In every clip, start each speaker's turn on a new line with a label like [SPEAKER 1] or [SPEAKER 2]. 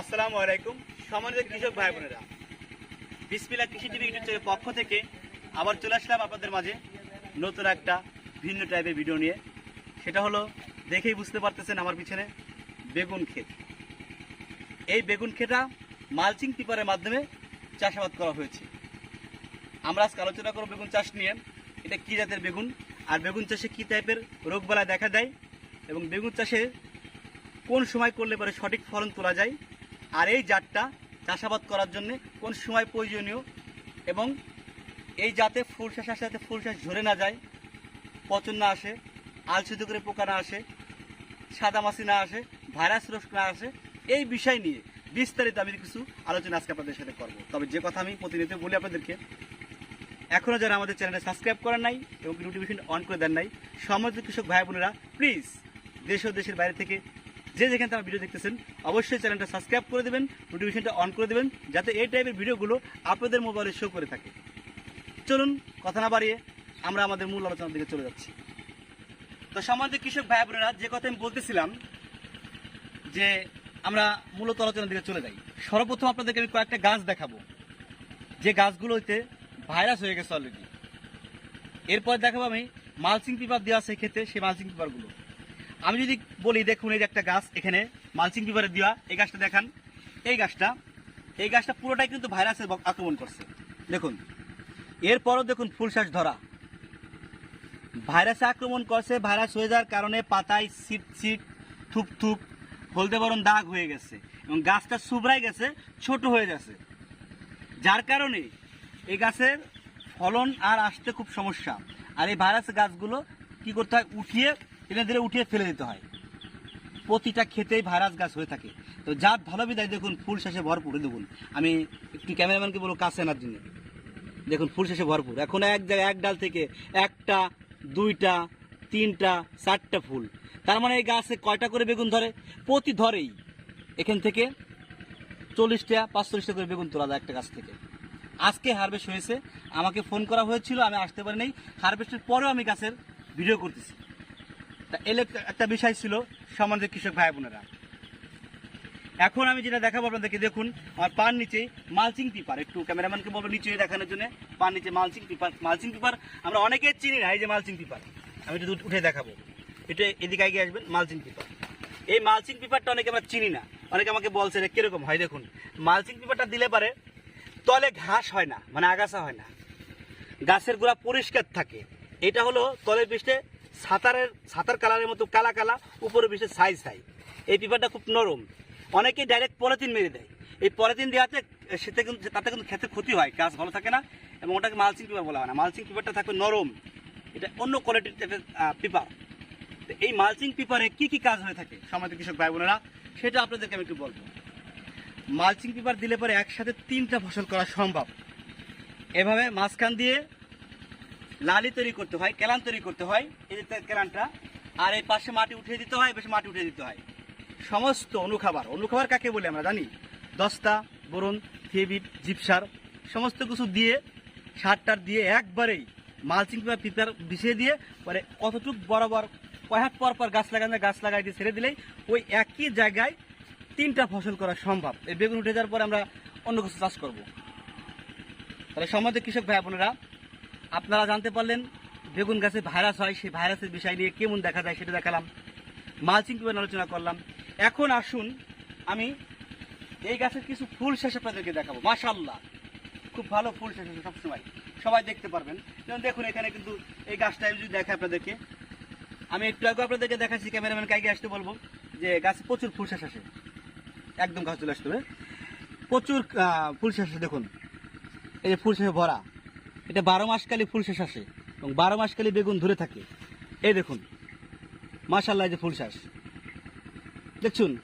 [SPEAKER 1] আসসালামু আলাইকুম। সম্মানিত কৃষক ভাই বোনেরা বিসমিলা কৃষি টিভি ইউটিউব পক্ষ থেকে আবার চলে আসলাম আপনাদের মাঝে নতুন একটা ভিন্ন টাইপের ভিডিও নিয়ে। সেটা হলো, দেখেই বুঝতে পারতেছেন আমার পিছনে বেগুন ক্ষেত। এই বেগুন ক্ষেতা মালচিং পেপারের মাধ্যমে চাষাবাদ করা হয়েছে। আমরা আজকে আলোচনা করব বেগুন চাষ নিয়ে। এটা কী জাতের বেগুন? আর বেগুন চাষে কী টাইপের রোগবালাই দেখা দেয়? এবং বেগুন চাষে কোন সময় করলে পরে সঠিক ফলন তোলা যায়? আর এই জাতটা চাষাবাদ করার জন্য কোন সময় প্রয়োজনীয় এবং এই জাতে ফুল শ্বাস সাথে ফুল শ্বাস ঝরে না যায়, পচন না আসে আলসিত করে পোকা না আসে সাদামাছি না আসে, ভাইরাস রোগ না আসে, এই বিষয় নিয়ে বিস্তারিত আমি কিছু আলোচনা আজকে আপনাদের সাথে করব। তবে যে কথা আমি প্রতিনিয়ত বলি আপনাদেরকে এখনও যারা আমাদের চ্যানেলটা সাবস্ক্রাইব করেন নাই এবং নোটিফিকেশন অন করে দেন নাই সমাজ কৃষক ভাই বোনেরা প্লিজ দেশ ও দেশের বাইরে থেকে যে যেখানে আমার ভিডিও দেখতেছেন, অবশ্যই চ্যানেলটা সাবস্ক্রাইব করে দেবেন নোটিফিকেশনটা অন করে দেবেন, যাতে এই টাইপের ভিডিওগুলো আপনাদের মোবাইলে শো করে থাকে। চলুন, কথা না বাড়িয়ে আমরা আমাদের মূল আলোচনার দিকে চলে যাচ্ছি। তো সমাজের কৃষক ভাই বোনেরা, যে কথা আমি বলতেছিলাম, যে আমরা মূলত আলোচনার দিকে চলে যাই। সর্বপ্রথম আপনাদেরকে আমি কয়েকটা গাছ দেখাবো। যে গাছগুলোতে ভাইরাস হয়ে গেছে অলরেডি এরপর দেখাবো আমি মালচিং পেপার দেওয়া আছে ক্ষেত্রে সেই মালচিং পেপারগুলো আমি যদি বলি, দেখুন, এই যে একটা গাছ এখানে মালচিং পেপারে দেওয়া, এই গাছটা দেখান। এই গাছটা এই গাছটা পুরোটাই কিন্তু ভাইরাসের আক্রমণ করছে। দেখুন, এরপরও দেখুন ফুলশ্বাস ধরা। ভাইরাসে আক্রমণ করছে, ভাইরাস হয়ে যাওয়ার কারণে পাতায় সিট সিট থুপ থুপ হলদে বরণ দাগ হয়ে গেছে এবং গাছটা সুবরাই গেছে, ছোট হয়ে গেছে যার কারণে এই গাছের ফলন আর আসতে খুব সমস্যা। আর এই ভাইরাস গাছগুলো কি করতে হয়? উঠিয়ে ধীরে ধীরে উঠিয়ে ফেলে দিতে হয়। প্রতিটা ক্ষেতেই ভাইরাস গাছ হয়ে থাকে। তো জাত ভালো বিদায় দেখুন, ফুল শেষে ভরপুর। দেখুন, আমি একটু ক্যামেরাম্যানকে বলব কাছে আনার জন্য। দেখুন, ফুল শেষে ভরপুর। এখন এক জায়গায়, এক ডাল থেকে একটা, দুইটা, তিনটা, চারটা ফুল। তার মানে এই গাছে কয়টা করে বেগুন ধরে? প্রতি ধরেই এখান থেকে চল্লিশটা, পাঁচচল্লিশটা করে বেগুন তোলা যায় একটা গাছ থেকে। আজকে হারভেস্ট হয়েছে। আমাকে ফোন করা হয়েছিল, আমি আসতে পারি নাই হারভেস্টের পরেও আমি গাছের ভিডিও করতেছি। তা এলে একটা বিষয় ছিল সমাজের কৃষক ভাই বোনেরা। এখন আমি যেটা দেখাবো আপনাদেরকে, দেখুন, আমার পান নিচে মালচিং পেপার। একটু ক্যামেরাম্যানকে বলব নিচে দেখানোর জন্য পান নিচে মালচিং পেপার। মালচিং পেপার আমরা অনেকে চিনি না, এই যে মালচিং পেপার। আমি একটু উঠে দেখাবো। এটা এদিকে আগে আসবেন, মালচিং পেপার। এই মালচিং পেপারটা অনেকে আমরা চিনি না। অনেকে আমাকে বলছে, এটা কীরকম হয়? দেখুন, মালচিং পেপারটা দিলে পারে তলে ঘাস হয় না মানে আগাছা হয় না। গাছের গোড়া পরিষ্কার থাকে। এটা হলো তলের পৃষ্ঠে সাঁতারের, সাঁতার কালারের মতো কালা কালা উপরের পৃষ্ঠে সাই সাই এই পেপারটা খুব নরম। অনেকেই ডাইরেক্ট পলিথিন মেরে দেয়। এই পলিথিন দেওয়াতে সেটা কিন্তু, তাতে কিন্তু খেতে ক্ষতি হয়, গাছ ভালো থাকে না এবং ওটাকে মালচিং পেপার বলা হয় না। মালচিং পেপারটা থাকবে নরম। এটা অন্য কোয়ালিটির একটা পেপার এই মালচিং পেপারে কি কি কাজ হয়ে থাকে সমাজের কৃষক ভাই বোনেরা সেটা আপনাদেরকে আমি একটু বলব। মালচিং পেপার দিলে পরে একসাথে তিনটা ফসল করা সম্ভব। এভাবে মাঝখান দিয়ে লালি তৈরি করতে হয়, কেলান তৈরি করতে হয়, এই কেলানটা। আর এই পাশে মাটি উঠিয়ে দিতে হয়, বেশি মাটি উঠিয়ে দিতে হয়। সমস্ত অনুখাবার অনুখাবার কাকে বলি আমরা জানি? দস্তা বরুণ ফেবিট জিপসার, সমস্ত কিছু দিয়ে, সারটার দিয়ে একবারেই মালচিং পেপার, পিপার বিছিয়ে দিয়ে, পরে কতটুক বরাবর কয়েক পর পর গাছ লাগানো, গাছ লাগাই দিয়ে ছেড়ে দিলেই ওই একই জায়গায় তিনটা ফসল করা সম্ভব। এই বেগুন উঠে যাওয়ার পরে আমরা অন্য কিছু চাষ করব। তাহলে সমাজের কৃষক ভাই বোনেরা আপনারা জানতে পারলেন বেগুন গাছে ভাইরাস হয়, সেই ভাইরাসের বিষয় নিয়ে কেমন দেখা যায় সেটা দেখালাম। মালচিং পেপার আলোচনা করলাম। এখন আসুন আমি এই গাছের কিছু ফুল শেষ আপনাদেরকে দেখাবো। মাশাল্লাহ খুব ভালো ফুল শেষ আছে সবসময়। সবাই দেখতে পারবেন। যেমন দেখুন, এখানে কিন্তু এই গাছটা যদি দেখে আপনাদেরকে। আমি একটু আগে আপনাদেরকে দেখাচ্ছি ক্যামেরাম্যান কাইকে আসতে বলব যে গাছে প্রচুর ফুল শেষ আসে একদম গাছ চলে আসতে হবে প্রচুর ফুল শেষ দেখুন। এই যে ফুল শেষে ভরা। এটা বারো মাসকালি ফুল শেষ আসে এবং বারো মাসকালি বেগুন ধরে থাকে। এই দেখুন মাশাল্লাহ এই যে ফুল শ্বাস দেখছুন?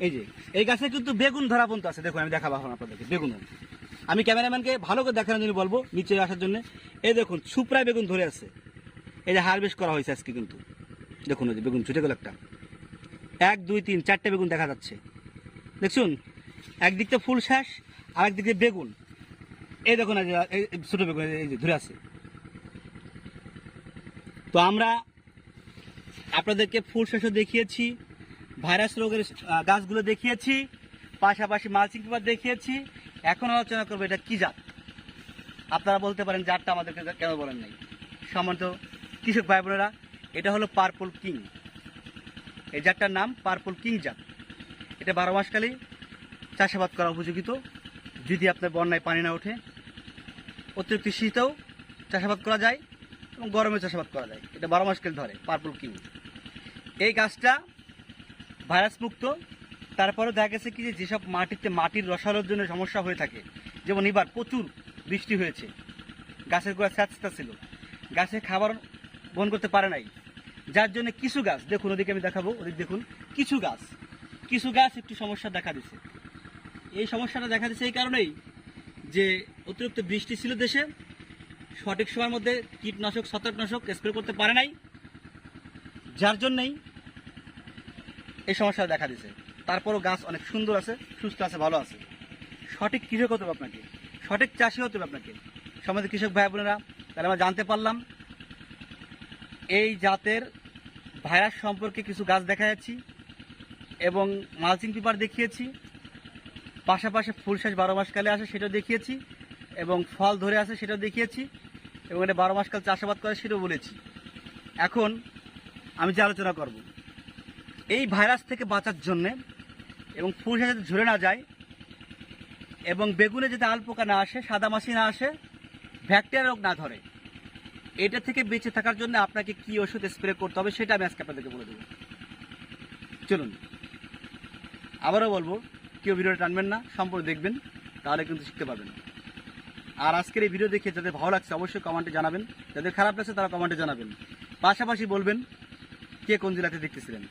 [SPEAKER 1] এই যে, এই গাছে কিন্তু বেগুন ধরা পর্যন্ত আছে। দেখুন, আমি দেখাবো এখন আপনাদেরকে বেগুন আমি ক্যামেরাম্যানকে ভালো করে দেখানোর জন্য বলব, নিচে আসার জন্য। এই দেখুন, সুপ্রায় বেগুন ধরে আছে। এই যে হারভেস্ট করা হয়েছে আজকে কিন্তু। দেখুন ওই যে বেগুন ছুটে গেল একটা। এক, দুই, তিন, চারটে বেগুন দেখা যাচ্ছে। দেখছুন? একদিক থেকে ফুল শ্বাস আর একদিক দিয়ে বেগুন। এই দেখুন এই ছোট বেগুন এই যে- ধরে আছে। তো আমরা আপনাদেরকে ফুল শস্য দেখিয়েছি, ভাইরাস রোগের গাছগুলো দেখিয়েছি, পাশাপাশি মালচিং পেপার দেখিয়েছি। এখন আলোচনা করব এটা কি জাত? আপনারা বলতে পারেন জাতটা আমাদেরকে কেন বলেন নাই। সম্মানিত কৃষক ভাই বোনেরা, এটা হলো পার্পল কিং এই জাতটার নাম পার্পল কিং জাত। এটা বারো মাসকালেই চাষাবাদ করা উপযোগিত যদি আপনার বন্যায় পানি না ওঠে। অতিরিক্ত শীতেও চাষাবাদ করা যায় এবং গরমে চাষাবাদ করা যায়। এটা বারো মাসকাল ধরে পার্পল কিং এই গাছটা ভাইরাস মুক্ত তারপরেও দেখা গেছে কি যেসব মাটিতে মাটির রসালোর জন্য সমস্যা হয়ে থাকে, যেমন এবার প্রচুর বৃষ্টি হয়েছে। গাছের গোড়া স্যাঁচতা ছিল। গাছে খাবার বহন করতে পারে নাই। যার জন্য কিছু গাছ, দেখুন ওদিকে আমি দেখাবো, ওদিক দেখুন, কিছু গাছ কিছু গাছ একটু সমস্যা দেখা দিচ্ছে এই সমস্যাটা দেখা দিচ্ছে এই কারণেই যে অতিরিক্ত বৃষ্টি ছিল দেশে, সঠিক সময়ের মধ্যে কীটনাশক, ছত্রাকনাশক স্প্রে করতে পারে নাই, যার জন্যই এই সমস্যা দেখা দিছে তারপরও গাছ অনেক সুন্দর আছে, সুস্থ আছে, ভালো আছে। সঠিক কৃষক হতে হবে আপনাকে। সঠিক চাষি হতে হবে আপনাকে। সমাজের কৃষক ভাই বোনেরা, তাহলে আমরা জানতে পারলাম, এই জাতের ভাইরাস সম্পর্কে কিছু গাছ দেখা যাচ্ছি এবং মালচিং পেপার দেখিয়েছি। পাশাপাশি ফুল শ্বাস বারো মাসকালে আসে, সেটাও দেখিয়েছি। এবং ফল ধরে আসে, সেটাও দেখিয়েছি। এবং এটা বারো মাসকাল চাষাবাদ করে, সেটাও বলেছি। এখন আমি যে আলোচনা করব, এই ভাইরাস থেকে বাঁচার জন্যে এবং ফুল যাতে ঝরে না যায় এবং বেগুনে যাতে আলপোকা না আসে, সাদা মাছি না আসে, ব্যাকটেরিয়া রোগ না ধরে, এটা থেকে বেঁচে থাকার জন্য আপনাকে কি ওষুধ স্প্রে করতে হবে, সেটা আমি আজকে আপনাদেরকে বলে দেবো। চলুন, আবারও বলব কেউ ভিডিওটা টানবেন না, সম্পূর্ণ দেখবেন, তাহলে কিন্তু শিখতে পারবেন। আর আজকের এই ভিডিও দেখে যাদের ভালো লাগছে, অবশ্যই কমেন্টে জানাবেন, যাদের খারাপ লাগছে তারা কমেন্টে জানাবেন। পাশাপাশি বলবেন, কে কোন জেলাতে দেখতেছিলেন?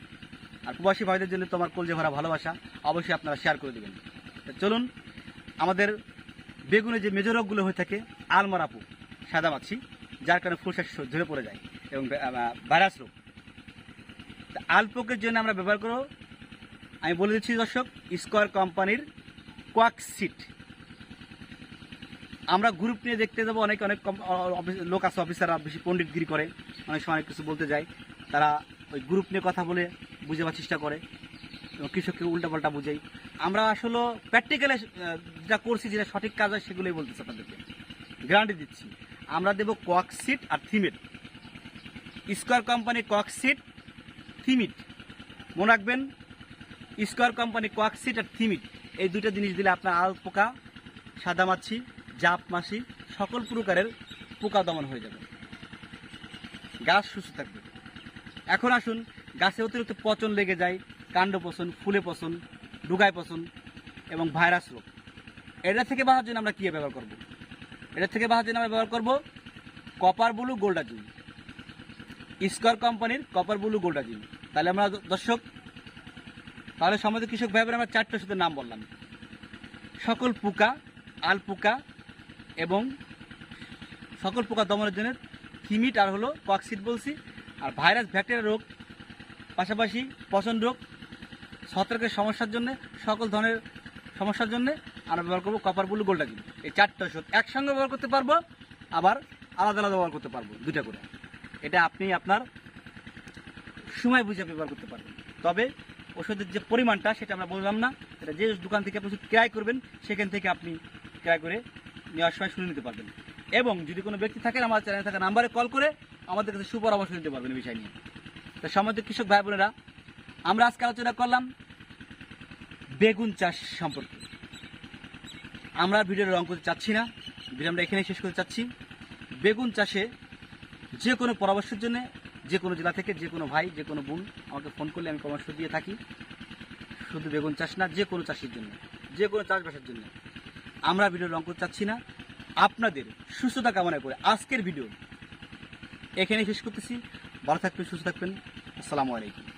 [SPEAKER 1] আর প্রবাসী ভাইদের জন্য তোমার কলজে ভরা ভালোবাসা, অবশ্যই আপনারা শেয়ার করে দেবেন। চলুন, আমাদের বেগুনে যে মেজর রোগগুলো হয়ে থাকে আলমারাপু সাদা মাছি যার কারণে ফুলশ্বাস ঝরে পড়ে যায় এবং ভাইরাস রোগ। আলপোকের জন্য আমরা ব্যবহার করব আমি বলে দিচ্ছি দর্শক স্কোয়ার কোম্পানির কোয়াক সিট আমরা গ্রুপ নিয়ে দেখতে যাব, অনেক অনেক লোক আছে অফিসাররা বেশি পণ্ডিতগিরি করে, অনেক সময় অনেক কিছু বলতে যায়। তারা ওই গ্রুপ নিয়ে কথা বলে বুঝাবার চেষ্টা করে, এবং কৃষককে উল্টাপাল্টা বুঝাই। আমরা আসলে প্র্যাকটিক্যালে যেটা করছি, যেটা সঠিক কাজ হয়, সেগুলোই বলতেছি আপনাদেরকে। গ্যারান্টি দিচ্ছি। আমরা দেবো কোয়াকসিট আর থিমেট স্কোয়ার কোম্পানি সিট থিমিট মনে রাখবেন স্কোয়ার কোম্পানি কোয়াকসিট আর থিমিট, এই দুটো জিনিস দিলে আপনার আল পোকা, সাদা মাছি, জাপ মাছি, সকল প্রকারের পোকা দমন হয়ে যাবে। গাছ সুস্থ থাকবে। এখন আসুন, গাছে অতিরিক্ত পচন লেগে যায়, কাণ্ড পচন, ফুলে পচন, ডুগায় পচন এবং ভাইরাস রোগ। এটা থেকে বাঁচার জন্য আমরা কী ব্যবহার করব? এটা থেকে বাঁচার জন্য আমরা ব্যবহার করব কপার ব্লু গোল্ডাজিন স্কোয়ার কোম্পানির কপার ব্লু গোল্ডাজিন তাহলে আমরা দর্শক তাহলে সমাজ কৃষক ভাই আমরা চারটে ওষুধের নাম বললাম। সকল পোকা, আল পোকা এবং সকল পোকা দমনের জন্য থিমিট আর হলো কক্সিট বলছি। আর ভাইরাস, ব্যাকটেরিয়া রোগ, পাশাপাশি পচন রোগ, ছত্রাকের সমস্যার জন্য, সকল ধরনের সমস্যার জন্য আমরা ব্যবহার করব কপার ব্লু গোল্ডাজিন এই চারটা ওষুধ একসঙ্গে ব্যবহার করতে পারব, আবার আলাদা আলাদা ব্যবহার করতে পারব দুটা করে। এটা আপনি আপনার সময় বুঝে ব্যবহার করতে পারবেন। তবে ওষুধের যে পরিমাণটা, সেটা আমরা বললাম না। এটা যে দোকান থেকে আপনি ক্রয় করবেন, সেখান থেকে আপনি ক্রয় করে নেওয়ার সময় শুনে নিতে পারবেন। এবং যদি কোনো ব্যক্তি থাকেন, আমার চ্যানেলে থাকা নাম্বারে কল করে আমাদের কাছে সুপরামর্শ নিতে পারবেন বিষয় নিয়ে। তো সমাজের কৃষক ভাই বোনেরা আমরা আজকে আলোচনা করলাম বেগুন চাষ সম্পর্কে। আমরা ভিডিওর রং করতে চাচ্ছি না, ভিডিও আমরা এখানে শেষ করতে চাচ্ছি। বেগুন চাষে যে কোনো পরামর্শের জন্য যে কোনো জেলা থেকে যে কোনো ভাই, যে কোনো বোন আমাকে ফোন করলে আমি পরামর্শ দিয়ে থাকি। শুধু বেগুন চাষ না, যে কোনো চাষির জন্য, যে কোনো চাষবাসের জন্য। আমরা ভিডিও রং করতে চাচ্ছি না। আপনাদের সুস্থতা কামনা করে আজকের ভিডিও এখানে শেষ করতেছি। ভালো থাকবেন, সুস্থ থাকবেন। আসসালামু আলাইকুম।